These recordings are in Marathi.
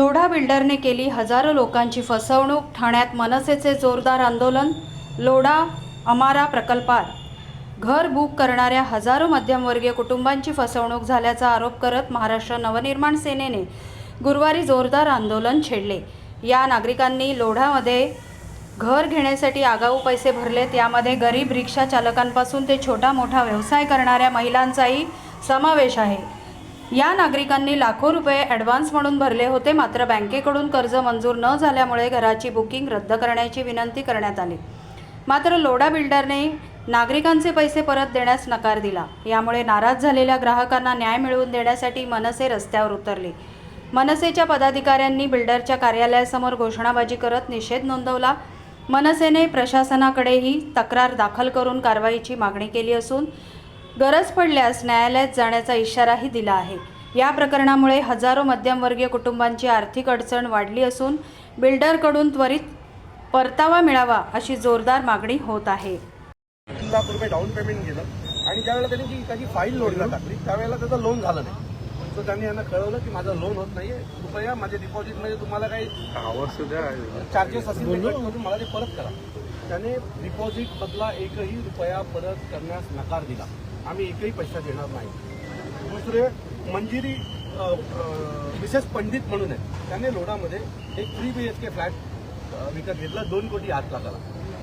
लोढा बिल्डरने केली हजारो लोकांची फसवणूक ठाण्यात मनसेचे जोरदार आंदोलन लोढा अमारा प्रकल्पात. घर बुक करणाऱ्या हजारो मध्यमवर्गीय कुटुंबांची फसवणूक झाल्याचा आरोप करत महाराष्ट्र नवनिर्माण सेनेने गुरुवारी जोरदार आंदोलन छेडले. या नागरिकांनी लोढामध्ये घर घेण्यासाठी आगाऊ पैसे भरलेत यामध्ये गरीब रिक्षा चालकांपासून ते छोटा मोठा व्यवसाय करणाऱ्या महिलांचाही समावेश आहे. या नागरिकांनी लाखो रुपये ॲडव्हान्स म्हणून भरले होते मात्र बँकेकडून कर्ज मंजूर न झाल्यामुळे घराची बुकिंग रद्द करण्याची विनंती करण्यात आली. मात्र लोडा बिल्डरने नागरिकांचे पैसे परत देण्यास नकार दिला. यामुळे नाराज झालेल्या ग्राहकांना न्याय मिळवून देण्यासाठी मनसे रस्त्यावर उतरले. मनसेच्या पदाधिकाऱ्यांनी बिल्डरच्या कार्यालयासमोर घोषणाबाजी करत निषेध नोंदवला. मनसेने प्रशासनाकडेही तक्रार दाखल करून कारवाईची मागणी केली असून गरज पडल्यास न्यायालयात जाण्याचा इशाराही दिला आहे. या प्रकरणामुळे हजारो मध्यमवर्गीय कुटुंबांची आर्थिक अडचण वाढली असून बिल्डरकडून त्वरित परतावा मिळावा अशी जोरदार मागणी होत आहे. तीन लाख रुपये डाऊन पेमेंट केलं आणि ज्यावेळेला त्यांनी जी त्याची फाईल लोनला टाकली त्यावेळेला त्याचं लोन झालं नाही. सो त्यांनी यांना कळवलं की माझं लोन होत नाहीये. कृपया माझ्या डिपॉझिटमध्ये तुम्हाला काही चार्जेस असतील मला ते परत करा. त्याने डिपॉझिट बदला एकही रुपया परत करण्यास नकार दिला. आम्ही एकही पैसा देणार नाही. दुसरे मंजिरी मिसेस पंडित म्हणून आहे त्याने लोणामध्ये एक three B H K flat विकत घेतला दोन कोटी आठ लाखाला.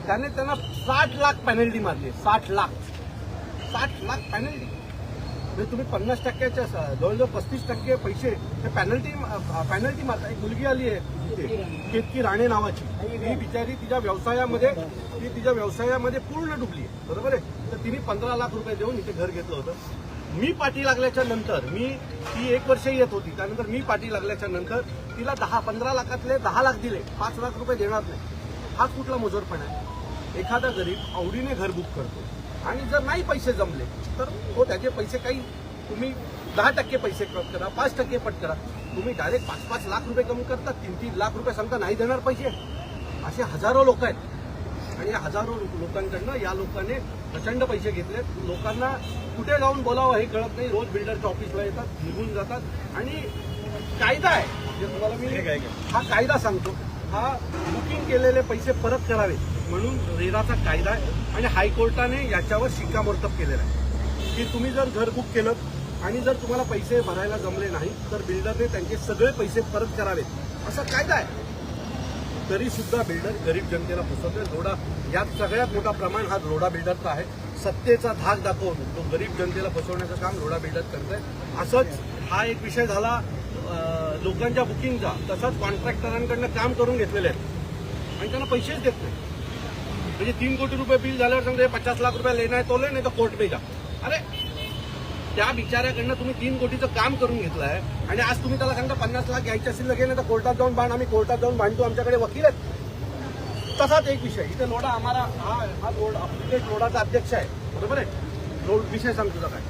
त्याने त्यांना साठ लाख पॅनल्टी मारली. साठ लाख. साठ लाख पॅनल्टी म्हणजे तुम्ही पन्नास टक्क्याच्या जवळजवळ पस्तीस टक्के पैसे ते पॅनल्टी पॅनल्टी मारता. एक मुलगी आली आहे केतकी राणे नावाची. ही बिचारी तिच्या व्यवसायामध्ये ती तिच्या व्यवसायामध्ये पूर्ण डुबली आहे. बरोबर आहे? तर तिने पंधरा लाख रुपये देऊन इथे घर घेतलं होतं. मी पाठी लागल्याच्या नंतर मी ती एक वर्ष येत होती त्यानंतर मी पाठी लागल्याच्या नंतर तिला दहा पंधरा लाखातले दहा लाख दिले पाच लाख रुपये देणार नाही. हाच कुठला मुजोरपणा आहे? एखादा गरीब आवडीने घर बुक करतो आणि जर नाही पैसे जमले तर हो त्याचे पैसे काही तुम्ही दहा टक्के पैसे कट करा पाच टक्के पट करा. तुम्ही डायरेक्ट पाच पाच लाख रुपये कमी करता तीन तीन लाख रुपये सांगता नाही देणार पैसे. असे हजारो लोक आहेत. आणि हजारो लोकांकडनं या लोकांनी प्रचंड पैसे घेतलेत. लोकांना कुठे जाऊन बोलावं हे कळत नाही. रोज बिल्डरच्या ऑफिसला येतात निघून जातात. आणि कायदा आहे. जे तुम्हाला मी हा कायदा सांगतो. हा बुकिंग केलेले पैसे परत करावे म्हणून रेराचा कायदा आहे. आणि हायकोर्टाने याच्यावर शिक्कामोर्तब केलेला आहे. की तुम्ही जर घर बुक केलं आणि जर तुम्हाला पैसे भरायला जमले नाही तर बिल्डरने त्यांचे सगळे पैसे परत करावेत. असा कायदा आहे. तरी सुद्धा बिल्डर गरीब जनतेला फसवतोय. लोढा यात सगळ्यात मोठा प्रमाण हा लोढा बिल्डरचा आहे. सत्तेचा धाक दाखवून तो गरीब जनतेला फसवण्याचं काम लोढा बिल्डर करतोय. असंच हा एक विषय झाला लोकांच्या बुकिंगचा. तसंच कॉन्ट्रॅक्टरांकडनं काम करून घेतलेले आहेत. आणि त्यांना पैसेच देत नाही. म्हणजे तीन कोटी रुपये बिल झाल्यावर समजा पचास लाख रुपये लेना आहे तो ले नाही तर कोर्ट पे जा. अरे त्या बिचाऱ्याकडनं तुम्ही तीन कोटीचं काम करून घेतलं आहे आणि आज तुम्ही त्याला सांगता पन्नास लाख घ्यायचे असेल लगे तर कोर्टात जाऊन बांध आम्ही कोर्टात जाऊन बांधतो आमच्याकडे वकील आहेत तसाच एक विषय. इथे लोढा आम्हाला हा हा लोड आपले लोडाचा अध्यक्ष आहे. बरोबर आहे? लोड विषय सांग तुझा काय?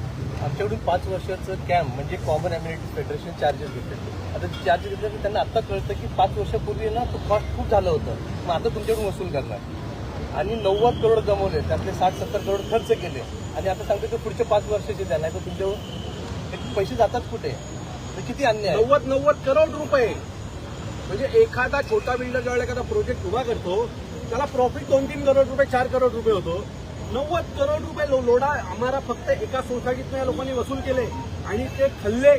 आमच्याकडून पाच वर्षाचं कॅम्प म्हणजे कॉमन एम्युनिटी फेडरेशन चार्जेस घेतले. आता चार्जेस घेतले त्यांना आत्ता कळतं की पाच वर्षापूर्वी ना तो कॉस्ट खूप झालं होतं. मग आता तुमच्याकडून वसूल करणार. आणि नव्वद करोड जमवले त्यातले साठ सत्तर करोड खर्च केले. आणि आता सांगतो की पुढचे पाच वर्षाचे द्या नाही तर तुमच्यावर पैसे जातात कुठे? तर किती अन्याय. नव्वद नव्वद करोड रुपये. म्हणजे एखादा छोटा बिल्डर ज्यावेळेला एखादा प्रोजेक्ट उभा करतो त्याला प्रॉफिट दोन तीन करोड रुपये चार करोड रुपये होतो. नव्वद करोड रुपये लो- लोडा आम्हाला फक्त एका सोसायटीतनं या लोकांनी वसूल केले आणि ते खाल्ले.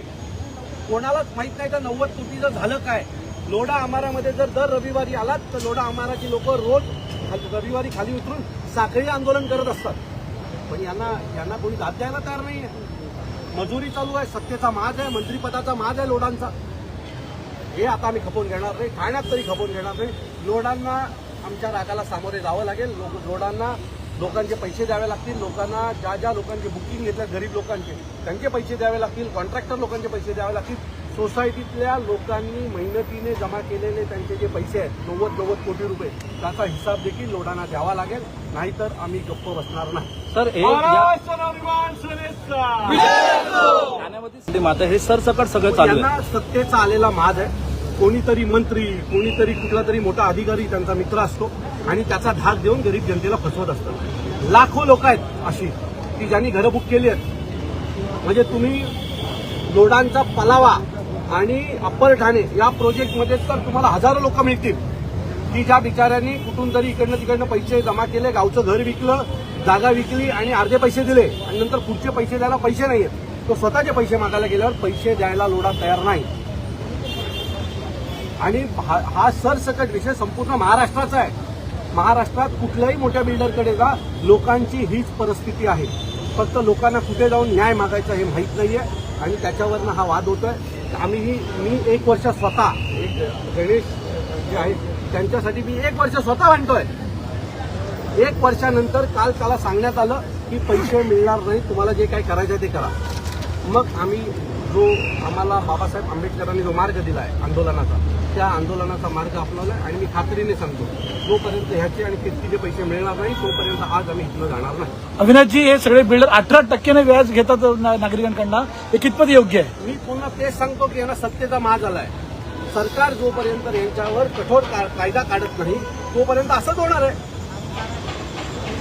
कोणालाच माहीत नाही तर नव्वद कोटीचं झालं काय. लोढा आमारामध्ये जर दर रविवारी आलात तर लोढा आमाराची लोक रोज खाल- रविवारी खाली उतरून साखळी आंदोलन करत असतात. पण यांना यांना कोणी दाद द्यायला तयार नाही मजुरी चालू आहे सत्तेचा माज आहे मंत्रिपदाचा माज आहे लोडांचा. हे आता आम्ही खपवून घेणार नाही ठाण्यात तरी खपवून घेणार नाही. लोडांना आमच्या रागाला सामोरे जावं लागेल. लोक लोडांना लोकांचे पैसे द्यावे लागतील. लोकांना ज्या ज्या लोकांचे बुकिंग घेतल्या गरीब लोकांचे त्यांचे पैसे द्यावे लागतील. कॉन्ट्रॅक्टर लोकांचे पैसे द्यावे लागतील. सोसायटीतल्या लोकांनी मेहनतीने जमा केलेले त्यांचे जे पैसे आहेत नव्वद नव्वद कोटी रुपये त्याचा हिसाब देखील लोडांना द्यावा लागेल. नाहीतर आम्ही गप्प बसणार नाही. सर हे ठाण्यामध्ये माता हे सरसकट सगळं चालू आहे. यांना सत्तेचा आलेला माज आहे. कोणीतरी मंत्री कोणीतरी कुठला तरी मोठा अधिकारी त्यांचा मित्र असतो आणि त्याचा धाक देऊन गरीब जनतेला फसवत असतात. लाखो लोक आहेत अशी. की ज्यांनी घरं बुक केली आहेत. म्हणजे तुम्ही लोडांचा पलावा आणि अप्पर ठाणे या प्रोजेक्टमध्ये तर तुम्हाला हजारो लोक मिळतील. की ज्या बिचाऱ्यांनी कुठून तरी इकडनं तिकडनं पैसे जमा केले गावचं घर विकलं जागा विकली आणि अर्धे पैसे दिले आणि नंतर पुढचे पैसे द्यायला पैसे नाही आहेत तो स्वतःचे पैसे मागायला गेल्यावर पैसे द्यायला लोडा तयार नाही. आणि हा हा सरसकट विषय संपूर्ण महाराष्ट्राचा आहे. महाराष्ट्रात कुठल्याही मोठ्या बिल्डरकडे जा लोकांची हीच परिस्थिती आहे. फक्त लोकांना कुठे जाऊन न्याय मागायचा हे माहीत नाहीये. आणि त्याच्यावरनं हा वाद होतोय. आम्ही मी एक वर्ष स्वतः एक गणेश जे आहेत त्यांच्यासाठी मी एक वर्ष स्वतः म्हणतोय. एक वर्षानंतर काल त्याला सांगण्यात आलं की पैसे मिळणार नाही तुम्हाला जे काही करायचं आहे ते करा. मग आम्ही जो आम्हाला बाबासाहेब आंबेडकरांनी जो मार्ग दिला आहे आंदोलनाचा त्या आंदोलनाचा मार्ग अपनावला आणि मी खात्रीने सांगतो जोपर्यंत ह्याचे आणि कितीचे पैसे मिळणार नाही तोपर्यंत आज आम्ही इथनं जाणार नाही. अविनाशजी हे सगळे बिल्डर अठरा टक्क्याने व्याज घेतात नागरिकांकडनं. हे कितपत योग्य आहे? मी पुन्हा तेच सांगतो की यांना सत्तेचा माज आलाय. सरकार जोपर्यंत यांच्यावर कठोर कायदा काढत नाही तोपर्यंत असंच होणार आहे.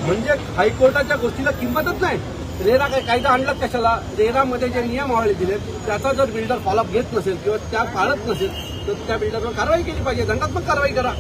म्हणजे हायकोर्टाच्या गोष्टीला किंमतच नाही. रेरा काय कायदा आणला कशाला? रेरामध्ये जे नियमावली दिलेत त्याचा जर बिल्डर फॉलोअप घेत नसेल किंवा त्या पाळत नसेल तर त्या बिल्डरवर कारवाई केली पाहिजे दंडात्मक कारवाई करा.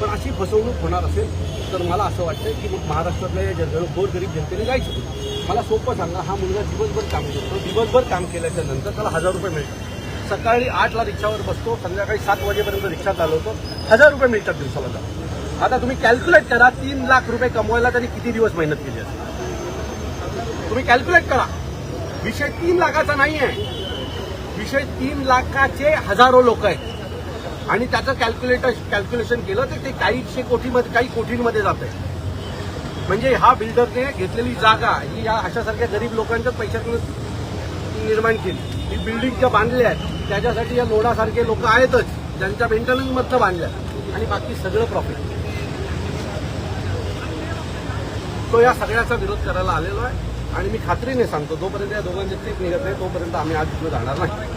पण अशी फसवणूक होणार असेल तर मला असं वाटतं की मग महाराष्ट्रातल्या या गोर गोरगरीब जनतेने जायचं मला सोपं सांगा हा मुलगा दिवसभर काम करतो दिवसभर काम केल्याच्यानंतर त्याला हजार रुपये मिळतात. सकाळी आठला रिक्षावर बसतो संध्याकाळी सात वाजेपर्यंत रिक्षा चालवतो हजार रुपये मिळतात दिवसाला आता तुम्ही कॅल्क्युलेट करा तीन लाख रुपये कमवायला त्यांनी किती दिवस मेहनत केली असेल? तुम्ही कॅल्क्युलेट करा. विषय तीन लाखाचा नाही आहे विषय तीन लाखाचे हजारो लोक आहेत. आणि त्याचं कॅल्क्युलेटर कॅल्क्युलेशन केलं तर ते काहीशे कोटीमध्ये काही कोटींमध्ये जात आहे. म्हणजे हा बिल्डरने घेतलेली जागा ही या अशासारख्या गरीब लोकांच्याच पैशातून निर्माण केली. ही बिल्डिंग ज्या बांधल्या आहेत त्याच्यासाठी या लोणासारखे लोक आहेतच. ज्यांच्या मेंटेनन्समधनं बांधल्या आणि बाकी सगळं प्रॉफिट तो या सगळ्याचा विरोध करायला आलेलो आहे. आणि मी खात्रीने सांगतो जोपर्यंत या दोघांचे ट्रीप निघत नाही तोपर्यंत आम्ही आज तिथे जाणार नाही.